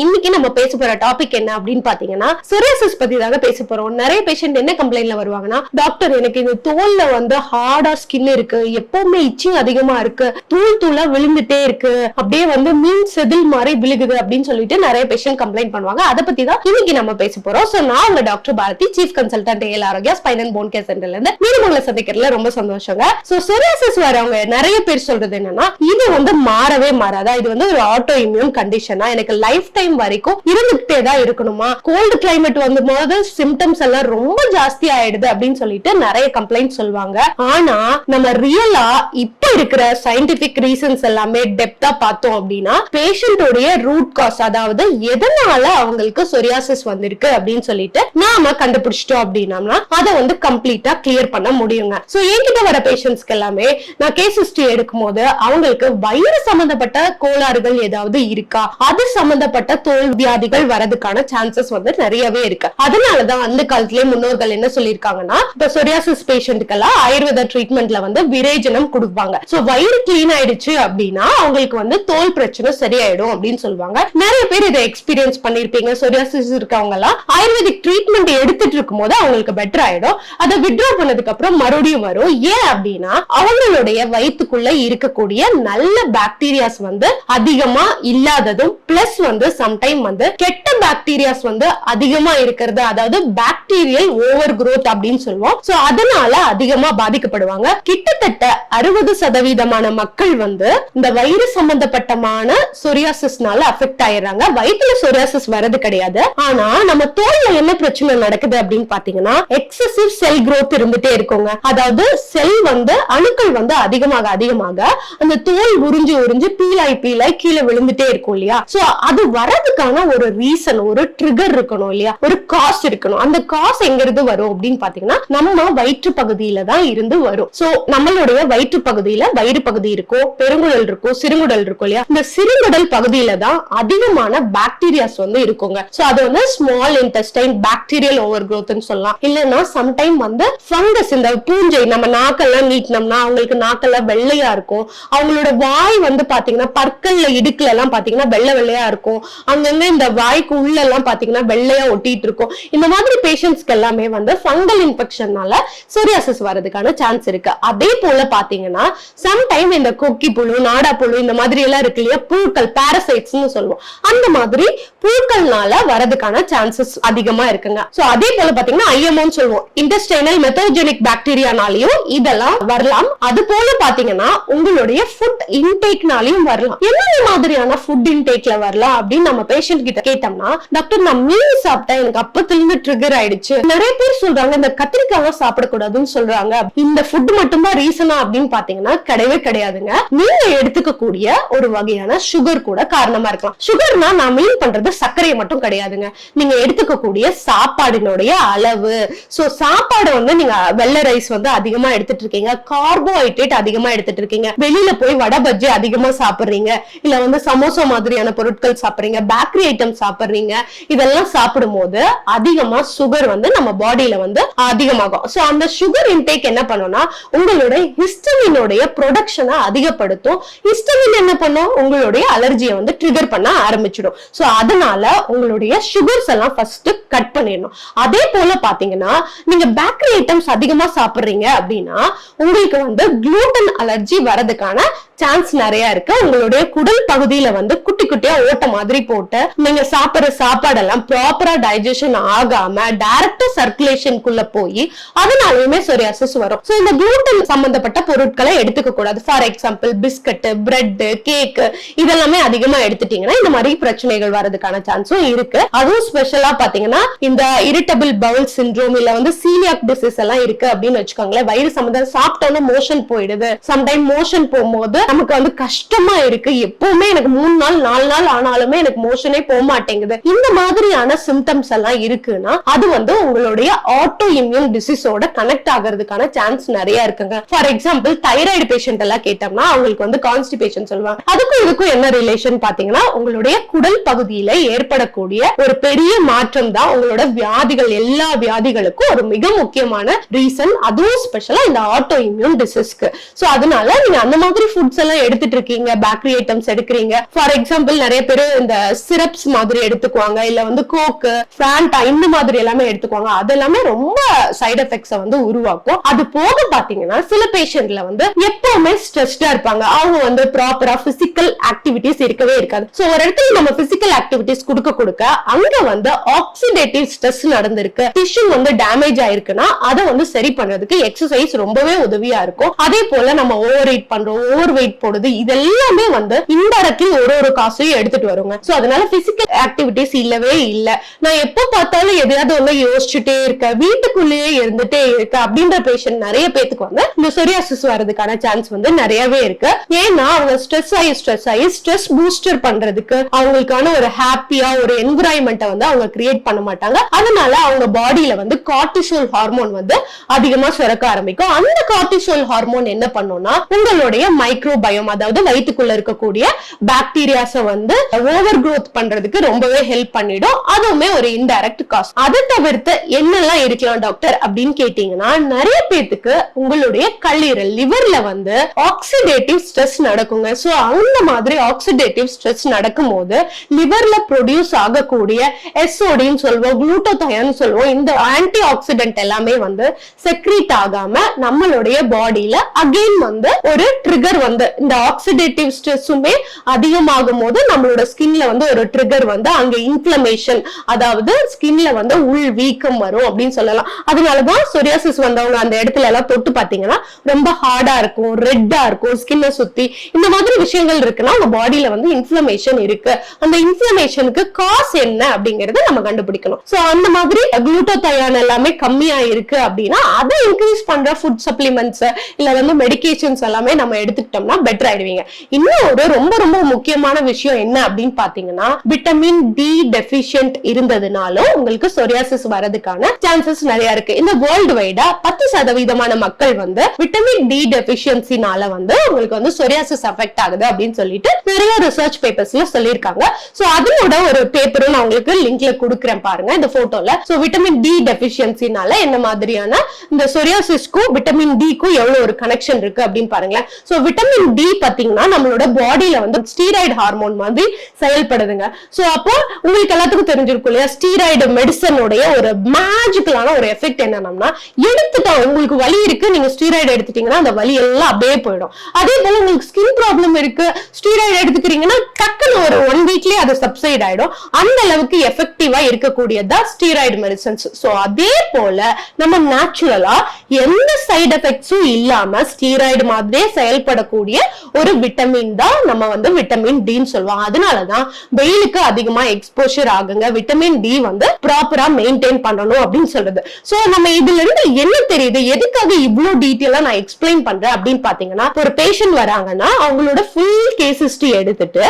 இன்னைக்கு நம்ம பேச போற டாபிக் என்ன அப்படின்னு பாத்தீங்கன்னா சொரியாசிஸ் பத்தி தாங்க பேச போறோம். நிறைய பேஷண்ட் என்ன கம்ப்ளைண்ட்ல வருவாங்கன்னா டாக்டர் எனக்கு இந்த தோல்ல வந்து ஹார்டா ஸ்கின் இருக்கு எப்பவுமே இச்சிங் அதிகமா இருக்கு தூள் தூளா விழுந்துட்டே இருக்கு அப்படியே வந்து மீன் செதில் மாதிரி விழுகுது அப்படின்னு சொல்லிட்டு நிறைய பேஷண்ட் கம்ப்ளைண்ட் பண்ணுவாங்க. அதை பத்தி தான் இன்னைக்கு நம்ம பேச போறோம். சோ நான் உங்க டாக்டர் பாரதி சீஃப் கன்சல்டன்ட் ஏல் Arokya spine and bone care சென்டர்ல இருந்து மீண்டும் உங்களை சந்திக்கிறதுல ரொம்ப சந்தோஷங்க. சோ சொரியாசிஸ் வரவங்க நிறைய பேர் சொல்றது என்னன்னா இது வந்து மாறவே மாறாதா? இது வந்து ஒரு ஆட்டோ இம்யூன் கண்டிஷனா எனக்கு லைஃப் டைம் வரைக்கும் இருந்துகிட்டே தான் இருக்கணுமா? கோல்டு கிளைமேட் வந்து போது சிம்டம்ஸ் எல்லாம் ரொம்ப ஜாஸ்தி ஆயிடுது அப்படின்னு சொல்லிட்டு நிறைய கம்ப்ளைண்ட் சொல்லுவாங்க. ஆனா நம்ம ரியலா இப்ப இருக்கிற சயின்டிபிக் ரீசன்ஸ் எல்லாமே டெப்தா பார்த்தோம் அப்படின்னா பேஷண்டோடைய ரூட் காஸ் அதாவது எதனால அவங்களுக்கு சொரியாசிஸ் வந்திருக்கு அப்படின்னு சொல்லிட்டு நாம கண்டுபிடிச்சிட்டோம் அப்படின்னம்னா அதை வந்து கம்ப்ளீட்டா கிளியர் பண்ண முடியுங்க. சோ என்கிட்ட வர பேஷண்ட்ஸ்க்கு எல்லாமே நான் கேஸ் ஹிஸ்டரி எடுக்கும் போது அவங்களுக்கு வயிறு சம்பந்தப்பட்ட கோளாறுகள் ஏதாவது இருக்கா? அது சம்பந்தப்பட்ட தோல் வியாதிகள் வரதுக்கான சான்சஸ் வந்து நிறையவே இருக்கு. அதனாலதான் அந்த காலத்திலே முன்னோர்கள் என்ன சொல்லியிருக்காங்கன்னா இப்ப சொரியாசிஸ் பேஷண்ட்டுக்கெல்லாம் ஆயுர்வேத ட்ரீட்மெண்ட்ல வந்து விரேஜனம் கொடுப்பாங்க. சோ வயிறு கிளீன் ஆயிடுச்சு அப்படின்னா அவங்களுக்கு வந்து தோல் பிரச்சனை சரியாயிடும் அப்படின்னு சொல்லுவாங்க. நிறைய பேர் இதை எக்ஸ்பீரியன்ஸ் பண்ணிருப்பீங்க சொரியாசிஸ் இருக்கவங்க எல்லாம் ஆயுர்வேதிக் ட்ரீட்மெண்ட் எடுத்துட்டு இருக்கும் போது அவங்களுக்கு பெட்டர் ஆயிடும். அதை வித்ட்ரா பண்ணதுக்கு அப்புறம் மறுபடியும் வரும். ஏன் அப்படின்னா அவங்களுடைய வயிற்றுக்குள்ள இருக்கக்கூடிய நல்ல பாக்டீரியாஸ் வந்து அதிகமா இல்லாததும் பிளஸ் வந்து சம்டைம் வந்து கெட்ட பாக்டீரியாஸ் வந்து அதிகமா இருக்கிறது. அதாவது பாக்டீரியல் ஓவர் குரோத் அப்படின்னு சொல்லுவோம். சோ அதனால அதிகமா பாதிக்கப்படுவாங்க. கிட்டத்தட்ட அறுபது சதவீதமான மக்கள் வந்து இந்த வயிறு சம்பந்தப்பட்டமான சொரியாசிஸ்னால அஃபெக்ட் ஆயிடுறாங்க. வயிற்றுல சொரியாசிஸ் வர்றது கிடையாது. ஆனா நம்ம தோல்ல என்ன பிரச்சனை நடக்குது அப்படின்னு பாத்தீங்கன்னா எக்ஸசிவ் செல் குரோத் இருந்துட்டே இருக்குங்க. அதாவது செல் வந்து அணுக்கள் வந்து அதிகமாக அதிகமாக அந்த தோல் உறிஞ்சு உறிஞ்சு பீலாய் பீலாய் கீழே விழுந்துட்டே இருக்கும் இல்லையா? சோ அது வரதுக்கான ஒரு ரீசன் ஒரு ட்ரிகர் இருக்கணும் இல்லையா? ஒரு காஸ் இருக்கணும். அந்த காஸ் எங்க இருந்து வரும் அப்படின்னு பாத்தீங்கன்னா நம்ம வயிற்று பகுதியில தான் இருந்து வரும். சோ நம்மளுடைய வயிற்று பகுதியில வயிறு பகுதி இருக்கும் பெருங்குடல் இருக்கும் சிறுங்குடல் இருக்கும் இல்லையா? இந்த சிறுங்குடல் பகுதியில தான் அதிகமான பாக்டீரியாஸ் வந்து இருக்குங்க. சோ அது வந்து ஸ்மால் இன்டெஸ்டைன் பாக்டீரியல் ஓவர் குரோத்னு சொல்லலாம். இல்லைன்னா சம்டைம் வந்து ஃபங்கஸ் இந்த பூஞ்சை நம்ம நாக்கெல்லாம் நீட்டினோம்னா அவங்களுக்கு நாக்கெல்லாம் வெள்ளையா இருக்கும். அவங்களோட வாய் வந்து பாத்தீங்கன்னா பற்கள்ல இடுக்குல எல்லாம் பாத்தீங்கன்னா வெள்ளை வெள்ளையா இருக்கும். அங்கங்க இந்த வாய்க்கு உள்ள எல்லாம் பாத்தீங்கன்னா வெள்ளையா ஒட்டிட்டு இருக்கும். இந்த மாதிரி பேஷண்ட்ஸ்க்கு எல்லாமே வந்து ஃபங்கல் இன்ஃபெக்ஷன்னால சொரியாசிஸ் வர்றதுக்கான சான்ஸ் இருக்கு. அதே போல பாத்தீங்கன்னா சம்டைம் இந்த கொக்கி புழு நாடா புழு இந்த மாதிரி எல்லாம் இருக்கு இல்லையா? புழுக்கள் பாரசைட்ஸ்னு சொல்லுவோம். அந்த மாதிரி புழுக்கள்னால வரதுக்கான சான்சஸ் அதிகமா இருக்குங்க. சோ அதே போல பாத்தீங்கன்னா ஐஎம்ஓன்னு சொல்லுவோம். இன்டெஸ்டைனல் மெத்தோஜெனிக் பாக்டீரியானாலையும் இதெல்லாம் வரலாம். அது போல பாத்தீங்கன்னா உங்களுடைய ஃபுட் இன்டேக்னாலையும் வரலாம். என்னென்ன மாதிரியான ஃபுட் இன்டேக்ல வரலாம் அப்படின்னு நம்ம பேஷண்ட் கிட்ட கேட்டோம்னா டாக்டர் நான் மீன் சாப்பிட்டேன். எனக்கு அப்பத்துல இருந்து ட்ரிகர் ஆயிடுச்சு. நிறைய பேர் சொல்றாங்க இந்த கத்திரிக்காய் சாப்பிடக்கூடாதுன்னு சொல்றாங்க. இந்த ஃபுட் மட்டும்தான் ரீசனா அப்படின்னு பாத்தீங்கன்னா கிடையவே கிடையாதுங்க. நீங்க எடுத்துக்கக்கூடிய ஒரு வகையான சுகர் கூட காரணமா இருக்கலாம். சுகர்னா நான் மீன் பண்றது சர்க்கரை மட்டும் கிடையாதுங்க. நீங்க எடுத்துக்கக்கூடிய சாப்பாடினுடைய அளவு. சோ சாப்பாடு வந்து நீங்க வெள்ளை ரைஸ் வந்து அதிகமா எடுத்துட்டு இருக்கீங்க. கார்போஹைட்ரேட் அதிகமா எடுத்துட்டு இருக்கீங்க. வெளியில போய் வடை பஜ்ஜி அதிகமா சாப்பிடுறீங்க. இல்ல வந்து சமோசா மாதிரியான பொருட்கள் சாப்பிடுறீங்க. பேக்கரி ஐட்டம் சாப்பிடுறீங்க இதெல்லாம் சாப்பிடும் போது அதிகமா சுகர் வந்து நம்ம பாடியில வந்து அதிகமாகும். சோ அந்த சுகர் இன்டேக் என்ன பண்ணும்னா உங்களுடைய ஹிஸ்டமினுடைய ப்ரொடக்ஷனை அதிகப்படுத்தும். ஹிஸ்டமின் என்ன பண்ணும்? உங்களுடைய அலர்ஜியை வந்து ட்ரிகர் பண்ண ஆரம்பிச்சிடும். சோ அதனால உங்களுடைய சுகர்ஸ் எல்லாம் ஃபர்ஸ்ட் கட் பண்ணிடணும். அதே போல பாத்தீங்கன்னா நீங்க பேக்கரி ஐட்டம்ஸ் அதிகமா சாப்பிடுறீங்க அப்படின்னா உங்களுக்கு வந்து குளூட்டன் அலர்ஜி வரதுக்கான சான்ஸ் நிறைய இருக்கு. உங்களுடைய குடல் பகுதியில வந்து குட்டி குட்டியா ஓட்ட மாதிரி போட்டு நீங்க சாப்பிடுற சாப்பாடெல்லாம் ப்ராப்பரா டைஜஷன் ஆகாம டைரக்டா சர்க்குலேஷனுக்குள்ள போய் அதனாலயுமே சொரியாசிஸ் வரும். சோ இந்த குளூட்டன் சம்பந்தப்பட்ட பொருட்களை எடுத்துக்க கூடாது. For example biscuit bread cake இதெல்லாமே அதிகமா எடுத்துட்டீங்கன்னா இந்த மாதிரி பிரச்சனைகள் வரதுக்கான சான்ஸும் இருக்கு. அதுவும் ஸ்பெஷலா பாத்தீங்கன்னா இந்த இரிட்டபிள் பவுல் சிண்ட்ரோம் இல்ல வந்து சீலியாக் டிசீஸ் எல்லாம் இருக்கு அப்படின்னு வச்சுக்கோங்களேன். வயிறு சம்பந்தம் சாப்பிட்டோன்னு மோஷன் போயிடுது. சம்டைம் மோஷன் போகும்போது நமக்கு வந்து கஷ்டமா இருக்கு. எப்பவுமே எனக்கு மூணு நாள் நாலு நாள் ஆனாலுமே எனக்கு மோஷனே போக மாட்டேங்குது. இந்த மாதிரியான சிம்டம்ஸ் எல்லாம் இருக்குன்னா அது வந்து உங்களுடைய ஆட்டோ இம்யூன் டிசீஸோட கனெக்ட் ஆகிறதுக்கான சான்ஸ் நிறைய இருக்குங்க. ஃபார் எக்ஸாம்பிள் தைராய்டு பேஷண்ட் எல்லாம் கேட்டோம்னா அவங்களுக்கு வந்து கான்ஸ்டிபேஷன் சொல்லுவாங்க. அதுக்கும் இதுக்கும் என்ன ரிலேஷன் பாத்தீங்கன்னா உங்களுடைய குடல் பகுதியில ஏற்படக்கூடிய ஒரு பெரிய மாற்றம் தான் உங்களோட வியாதிகள் எல்லா வியாதிகளுக்கும் ஒரு மிக முக்கியமான ரீசன் அதுவும் ஸ்பெஷலா இந்த ஆட்டோ இம்யூன் டிசீஸ்க்கு ஸோ அதனால நீங்க அந்த மாதிரி ஃபுட்ஸ் எல்லாம் எடுத்துட்டு இருக்கீங்க பேக்கரி ஐட்டம்ஸ் எடுக்கிறீங்க. ஃபார் எக்ஸாம்பிள் நிறைய பேர் இந்த சிரப்ஸ் மாதிரி எடுத்துக்குவாங்க இல்ல வந்து கோக்கு ஃபேண்டா இந்த மாதிரி எல்லாமே எடுத்துக்குவாங்க. அது எல்லாமே ரொம்ப சைடு எஃபெக்ட்ஸை வந்து உருவாக்கும். அது போக பாத்தீங்கன்னா சில பேஷண்ட்ல வந்து எப்பவுமே ஸ்ட்ரெஸ்டா இருப்பாங்க. அவங்க வந்து ப்ராப்பரா பிசிக்கல் ஆக்டிவிட்டிஸ் இருக்கவே இருக்காது. சோ ஒரு இடத்துல நம்ம பிசிக்கல் ஆக்டிவிட்டிஸ் கொடுக்க கொடுக்க அங்க வந்து ஆக்சிடேட்டிவ் ஸ்ட்ரெஸ் நடந்திருக்கு. டிஷ்யூ வந்து டேமேஜ் ஆயிருக்குன்னா அதை வந்து சரி பண்றதுக்கு எக்ஸசைஸ் ரொம்பவே உதவியா இருக்கும். அதே போல நம்ம ஓவர் ஈட் பண்றோம் ஓவர் வெயிட் போடுது. இதெல்லாமே வந்து இன்டெரக்ட்லி ஒரு ஒரு காசையும் எடுத்துட்டு வருங்க. சோ அதனால பிசிக்கல் ஆக்டிவிட்டிஸ் இல்லவே இல்ல. நான் எப்ப பார்த்தாலும் எதையாவது ஒண்ணு யோசிச்சுட்டே இருக்கேன். வீட்டுக்குள்ளேயே இருந்துட்டே இருக்க அப்படின்ற பேஷண்ட் நிறைய பேத்துக்கு வந்து இந்த சொரியாசிஸ் வர்றதுக்கான சான்ஸ் வந்து நிறையவே இருக்கு. ஏன்னா அவங்க ஸ்ட்ரெஸ் ஆகி ஸ்ட்ரெஸ் ஆகி ஸ்ட்ரெஸ் பூஸ்டர் பண்றதுக்கு அவங்களுக்கான ஒரு ஹாப்பியா ஒரு என்விரான்மெண்ட்டை வந்து அவங்க கிரியேட் பண்ண மாட்டாங்க. அதனால அவங்க பாடியில வந்து கார்டிசோல் ஹார்மோன் வந்து அதிகமா சுரக்க ஆரம்பிக்கும். அந்த கார்டிசோல் ஹார்மோன் என்ன பண்ணும்னா உங்களுடைய மைக்ரோ மைக்ரோபயோம் அதாவது வயிற்றுக்குள்ள இருக்கக்கூடிய பாக்டீரியாஸை வந்து ஓவர் க்ரோத் பண்றதுக்கு ரொம்பவே ஹெல்ப் பண்ணிடும். அதுவுமே ஒரு இன்டைரக்ட் காஸ் அதை தவிர்த்து என்னெல்லாம் இருக்கலாம் டாக்டர் அப்படின்னு கேட்டீங்கன்னா நிறைய பேத்துக்கு உங்களுடைய கல்லீரல் லிவர்ல வந்து ஆக்சிடேட்டிவ் ஸ்ட்ரெஸ் நடக்குங்க. சோ அந்த மாதிரி ஆக்சிடேட்டிவ் ஸ்ட்ரெஸ் நடக்கும் போது லிவர்ல ப்ரொடியூஸ் ஆகக்கூடிய எஸ்ஓடின்னு சொல்லுவோம் குளூட்டோதயான்னு சொல்லுவோம் இந்த ஆன்டி ஆக்சிடென்ட் எல்லாமே வந்து செக்ரீட் ஆகாம நம்மளுடைய பாடியில அகைன் வந்து ஒரு ட்ரிகர் வந்து இந்த ஆக்சிடேட்டிவ் ஸ்ட்ரெஸ்ஸுமே அதிகமாகும் போது நம்மளோட ஸ்கின்ல வந்து ஒரு ட்ரிகர் வந்து அங்க இன்ஃபிளமேஷன் அதாவது ஸ்கின்ல வந்து உள் வீக்கம் வரும் அப்படின்னு சொல்லலாம். அதனாலதான் சொரியாசிஸ் வந்தவங்க அந்த இடத்துல எல்லாம் தொட்டு பாத்தீங்கன்னா ரொம்ப ஹார்டா இருக்கும் ரெட்டா இருக்கும் ஸ்கின்னை சுத்தி. இந்த மாதிரி விஷயங்கள் இருக்குன்னா உங்க பாடியில வந்து இன்ஃபிளமேஷன் இருக்கு. அந்த இன்ஃபிளமேஷனுக்கு காஸ் என்ன அப்படிங்கறத நம்ம கண்டுபிடிக்கணும். சோ அந்த மாதிரி குளூட்டோதயான் எல்லாமே கம்மியா இருக்கு அப்படின்னா அதை இன்க்ரீஸ் பண்ற ஃபுட் சப்ளிமெண்ட்ஸ் இல்ல வந்து மெடிகேஷன்ஸ் எல்லாமே நம்ம எடுத்துக்கிட்டோம் எடுத்துக்கிட்டோம்னா பெட்டர் ஆயிடுவீங்க. இன்னும் ஒரு ரொம்ப ரொம்ப முக்கியமான விஷயம் என்ன அப்படின்னு பாத்தீங்கன்னா விட்டமின் டி டெபிஷியன்ட் இருந்ததுனாலும் உங்களுக்கு சொரியாசிஸ் வரதுக்கான சான்சஸ் நிறைய இருக்கு. இந்த வேர்ல்டு வைடா பத்து சதவீதமான மக்கள் வந்து விட்டமின் டி டெபிஷியன்சினால வந்து உங்களுக்கு வந்து சொரியாசிஸ் அஃபெக்ட் ஆகுது அப்படின்னு சொல்லிட்டு நிறைய ரிசர்ச் பேப்பர்ஸ்ல சொல்லியிருக்காங்க. சோ அதனோட ஒரு பேப்பரும் நான் உங்களுக்கு லிங்க்ல கொடுக்குறேன் பாருங்க இந்த போட்டோல சோ விட்டமின் டி டெபிஷியன்சினால என்ன மாதிரியான இந்த சொரியாசிஸ்க்கும் விட்டமின் டிக்கும் எவ்வளவு ஒரு கனெக்ஷன் இருக்கு அப்படின்னு பாருங்களேன். சோ விட்டமின் டி பாத்தீங்கன்னா நம்மளோட பாடியில வந்து ஸ்டீராய்டு ஹார்மோன் மாதிரி செயல்படுதுங்க. சோ அப்போ உங்களுக்கு எல்லாத்துக்கும் தெரிஞ்சிருக்கும் இல்லையா? ஸ்டீராய்டு மெடிசனுடைய ஒரு மேஜிக்கலான ஒரு எஃபெக்ட் என்னன்னா எடுத்துட்டா உங்களுக்கு வலி இருக்கு நீங்க ஸ்டீராய்டு எடுத்துட்டீங்கன்னா அந்த வலி எல்லாம் அப்படியே போயிடும். அதே போல உங்களுக்கு ஸ்கின் ப்ராப்ளம் இருக்கு ஸ்டீராய்டு எடுத்துக்கிறீங்கன்னா டக்குன்னு ஒரு ஒன் வீக்லயே அது சப்சைட் ஆயிடும். அந்த அளவுக்கு எஃபெக்டிவா இருக்கக்கூடியதா ஸ்டீராய்டு மெடிசன்ஸ் சோ அதே போல நம்ம நேச்சுரலா எந்த சைடு எஃபெக்ட்ஸும் இல்லாம ஸ்டீராய்டு மாதிரியே செயல்படக்கூடிய இருக்கக்கூடிய ஒரு விட்டமின் தான் நம்ம வந்து விட்டமின் டின்னு சொல்லுவோம். அதனாலதான் வெயிலுக்கு அதிகமா எக்ஸ்போஷர் ஆகுங்க. விட்டமின் டி வந்து ப்ராப்பரா மெயின்டைன் பண்ணணும் அப்படின்னு சொல்றது. சோ நம்ம இதுல இருந்து என்ன தெரியுது? எதுக்காக இவ்வளவு டீட்டெயிலா நான் எக்ஸ்பிளைன் பண்றேன் அப்படின்னு பாத்தீங்கன்னா ஒரு பேஷண்ட் வராங்கன்னா அவங்களோட ஃபுல் கேஸ் ஹிஸ்டரி எடுத்துட்டு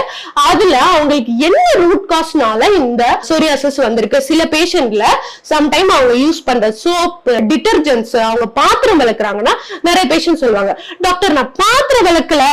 அதுல அவங்களுக்கு என்ன ரூட் காஸ்னால இந்த சோரியாசிஸ் வந்திருக்கு? சில பேஷண்ட்ல சம்டைம் அவங்க யூஸ் பண்ற சோப் டிட்டர்ஜென்ட்ஸ் அவங்க பாத்திரம் விளக்குறாங்கன்னா நிறைய பேஷண்ட் சொல்லுவாங்க டாக்டர் நான் பாத்திரம் விளக்கல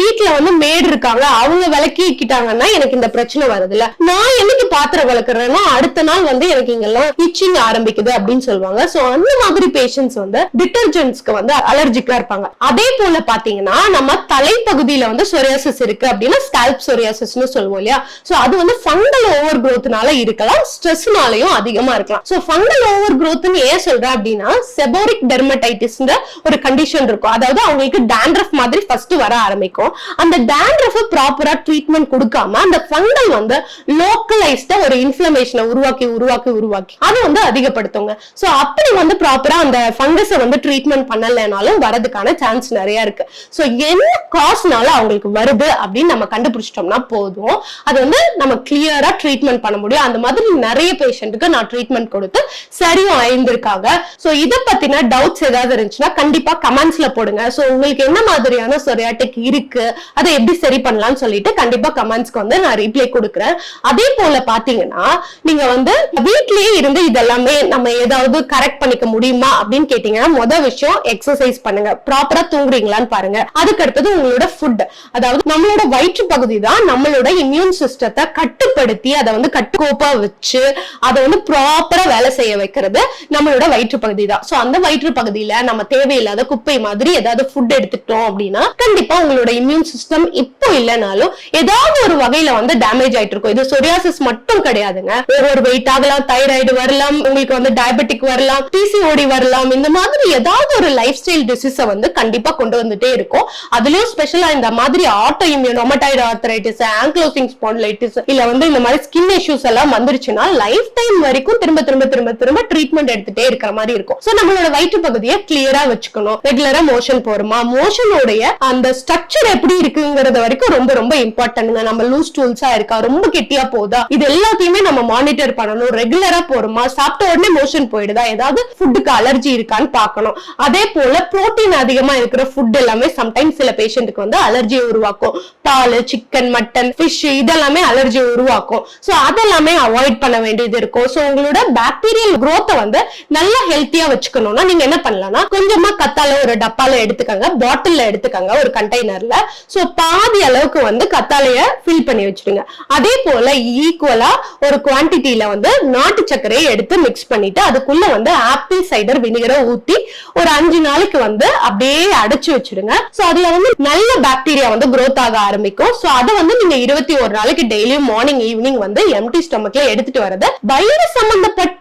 வீட்டுல வந்து மேடு இருக்காங்க. அவங்க விளக்கிக்கிட்டாங்கன்னா எனக்கு இந்த பிரச்சனை வருது இல்ல நான் என்னைக்கு பாத்திரம் விளக்குறேன்னா அடுத்த நாள் வந்து எனக்கு இங்கெல்லாம் இச்சிங் ஆரம்பிக்குது அப்படின்னு சொல்லுவாங்க. சோ அந்த மாதிரி பேஷண்ட்ஸ் வந்து டிட்டர்ஜென்ட்ஸ்க்கு வந்து அலர்ஜிக்கா இருப்பாங்க. அதே போல பாத்தீங்கன்னா நம்ம தலைப்பகுதியில வந்து சொரியாசிஸ் இருக்கு அப்படின்னா ஸ்கால்ப் சொரியாசிஸ்னு சொல்லுவோம் இல்லையா? சோ அது வந்து ஃபங்கல் ஓவர் குரோத்னால இருக்கலாம். ஸ்ட்ரெஸ்னாலையும் அதிகமா இருக்கலாம். சோ ஃபங்கல் ஓவர் குரோத்னு ஏன் சொல்றேன் அப்படின்னா செபோரிக் டெர்மடைட்டிஸ்ன்ற ஒரு கண்டிஷன் இருக்கும். அதாவது அவங்களுக்கு டேண்ட்ரஃப் மாதிரி ஃபர்ஸ்ட் வர ஆரம்பிக்கும். அந்த டேண்ட்ரஃப் ப்ராப்பரா ட்ரீட்மெண்ட் கொடுக்காம அந்த ஃபங்கல் வந்து லோக்கலைஸ்டா ஒரு இன்ஃபிளமேஷனை உருவாக்கி உருவாக்கி உருவாக்கி அதை வந்து அதிகப்படுத்துங்க. சோ அப்படி வந்து ப்ராப்பரா அந்த ஃபங்கஸை வந்து ட்ரீட்மெண்ட் பண்ணலைனாலும் வரதுக்கான சான்ஸ் நிறைய இருக்கு. ஸோ என்ன காஸ்னால அவங்களுக்கு வருது அப்படின்னு நம்ம கண்டுபிடிச்சிட்டோம்னா போதும். அது வந்து நம்ம கிளியரா ட்ரீட்மெண்ட் பண்ண முடியும். அந்த மாதிரி நிறைய பேஷண்ட்டுக்கு நான் ட்ரீட்மெண்ட் கொடுத்து சரியும் ஆயிருந்திருக்காங்க ஸோ இதை பத்தின டவுட்ஸ் ஏதாவது இருந்துச்சுன்னா கண்டிப்பா கமெண்ட்ஸ்ல போடுங்க. சோ உங்களுக்கு என்ன மாதிரியான சொரியாட்டிக் இருக்கு. அதை எப்படி சரி பண்ணலாம்னு சொல்லிட்டு கண்டிப்பா கமெண்ட்ஸ்க்கு வந்து நான் ரிப்ளை கொடுக்குறேன். அதே போல பாத்தீங்கன்னா நீங்க வந்து வீட்லயே இருந்து இதெல்லாமே நம்ம ஏதாவது கரெக்ட் பண்ணிக்க முடியுமா அப்படின்னு கேட்டீங்கன்னா முதல் விஷயம் எக்ஸசைஸ் பண்ணுங்க. ப்ராப்பரா தூங்குறீங்களான்னு பாருங்க. அதுக்கு அடுத்தது உங்களோட ஃபுட் அதாவது நம்மளோட வயிற்று பகுதி தான் நம்மளோட இம்யூன் சிஸ்டத்தை கட்டுப்படுத்தி அதை வந்து கட்டுக்கோப்பா வச்சு அதை வந்து ப்ராப்பரா வேலை செய்ய வைக்கிறது நம்மளோட வயிற்று பகுதி தான். சோ அந்த வயிற்று பகுதியில நம்ம தேவையில்லாத குப்பை மாதிரி ஏதாவது ஃபுட் எடுத்துக்கிட்டோம் அப்படின்னா கண்டிப்பா கண்டிப்பா உங்களோட இம்யூன் சிஸ்டம் இப்போ இல்லைனாலும் ஏதாவது ஒரு வகையில வந்து டேமேஜ் ஆயிட்டு இருக்கும். இது சொரியாசிஸ் மட்டும் கிடையாதுங்க. ஒவ்வொரு வெயிட் ஆகலாம் தைராய்டு வரலாம் உங்களுக்கு வந்து டயபெட்டிக் வரலாம் பிசிஓடி வரலாம். இந்த மாதிரி ஏதாவது ஒரு லைஃப் ஸ்டைல் டிசீஸ வந்து கண்டிப்பா கொண்டு வந்துட்டே இருக்கும். அதுலயும் ஸ்பெஷலா இந்த மாதிரி autoimmune rheumatoid arthritis ankylosing spondylitis இல்ல வந்து இந்த மாதிரி ஸ்கின் இஷ்யூஸ் எல்லாம் வந்துருச்சுன்னா லைஃப் டைம் வரைக்கும் திரும்ப திரும்ப திரும்ப திரும்ப ட்ரீட்மெண்ட் எடுத்துட்டே இருக்கிற மாதிரி இருக்கும். சோ நம்மளோட வயிற்று பகுதியை கிளியரா வச்சுக்கணும். ரெகுலரா மோஷன் போறோமா மோஷனோடைய அந்த ஸ்ட்ரக்சர் எப்படி இருக்குங்கிறது வரைக்கும் ரொம்ப ரொம்ப இம்பார்ட்டன்ட்ங்க நம்ம லூஸ் டூல்ஸா இருக்கா? ரொம்ப கெட்டியா போதா? இது எல்லாத்தையுமே நம்ம மானிட்டர் பண்ணணும். ரெகுலரா போறோமா? சாப்பிட்ட உடனே மோஷன் போயிடுதா? ஏதாவது ஃபுட்டுக்கு அலர்ஜி இருக்கான்னு பார்க்கணும். அதே போல புரோட்டீன் அதிகமா இருக்கிற ஃபுட் எல்லாமே சம்டைம்ஸ் சில பேஷண்ட்டுக்கு வந்து அலர்ஜியை உருவாக்கும். பால் சிக்கன் மட்டன் ஃபிஷ் இதெல்லாமே அலர்ஜி உருவாக்கும். ஸோ அதெல்லாமே அவாய்ட் பண்ண வேண்டியது இருக்கும். ஸோ உங்களோட பாக்டீரியல் குரோத்தை வந்து நல்லா ஹெல்த்தியா வச்சுக்கணும்னா நீங்க என்ன பண்ணலாம்னா கொஞ்சமா கத்தால ஒரு டப்பால எடுத்துக்கங்க பாட்டில்ல எடுத்துக்கங்க. ஒரு கண்டெய்னர்ல சோ பாதி அளவுக்கு வந்து கத்தாழைய ஃபில் பண்ணி வச்சிருங்க அதே போல ஈக்குவலா ஒரு குவான்டிட்டியில வந்து நாட்டு சர்க்கரையை எடுத்து மிக்ஸ் பண்ணிட்டு அதுக்குள்ள வந்து ஆப்பிள் சைடர் வினிகரை ஊத்தி ஒரு அஞ்சு நாளைக்கு வந்து அப்படியே அடைச்சு வச்சிருங்க சோ அதுல வந்து நல்ல பாக்டீரியா வந்து க்ரோத் ஆக ஆரம்பிக்கும். சோ அதை வந்து நீங்க இருபத்தி ஒரு நாளைக்கு டெய்லியும் மார்னிங் ஈவினிங் வந்து எம்டி ஸ்டொமக்ல எடுத்துட்டு வரது வயிறு சம்பந்தப்பட்ட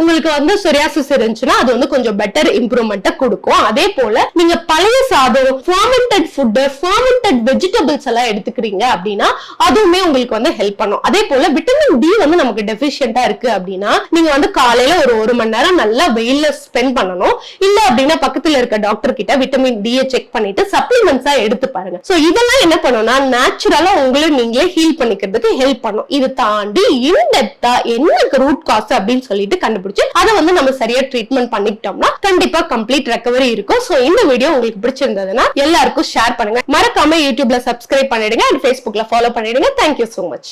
உங்களுக்கு வந்து சொரியாசிஸ் இருந்துச்சுன்னா அது வந்து கொஞ்சம் பெட்டர் இம்ப்ரூவ்மெண்ட்டை கொடுக்கும். அதே போல நீங்க பழைய சாதம் ஃபார்மெண்டட் ஃபுட்டு ஃபார்மெண்டட் வெஜிடபிள்ஸ் எல்லாம் எடுத்துக்கிறீங்க அப்படின்னா அதுவுமே உங்களுக்கு வந்து ஹெல்ப் பண்ணும். அதே போல விட்டமின் டி வந்து நமக்கு டெஃபிஷியண்டா இருக்கு அப்படின்னா நீங்க வந்து காலையில ஒரு ஒரு மணி நேரம் நல்லா வெயில்ல ஸ்பெண்ட் பண்ணணும். இல்ல அப்படின்னா பக்கத்துல இருக்க டாக்டர் கிட்ட விட்டமின் டி செக் பண்ணிட்டு சப்ளிமெண்ட்ஸா எடுத்து பாருங்க. சோ இதெல்லாம் என்ன பண்ணும்னா நேச்சுரலா உங்களை நீங்களே ஹீல் பண்ணிக்கிறதுக்கு ஹெல்ப் பண்ணும். இது தாண்டி இன்டெப்தா என்ன ரூட் காஸ் அப்படின்னு சொல்லிட்டு கண்டுபிடிச்சு அதை வந்து நம்ம சரியா ட்ரீட்மெண்ட் பண்ணிக்கிட்டோம்னா கண்டிப்பா கம்ப்ளீட் ரெக்கவரி இருக்கும். சோ இந்த வீடியோ உங்களுக்கு பிடிச்சிருந்ததுன்னா எல்லாருக்கும் ஷேர் பண்ணுங்க. மறக்காம யூடியூப்ல சப்ஸ்கிரைப் பண்ணிடுங்க அண்ட் ஃபேஸ்புக்ல ஃபாலோ பண்ணிடுங்க. Thank you so much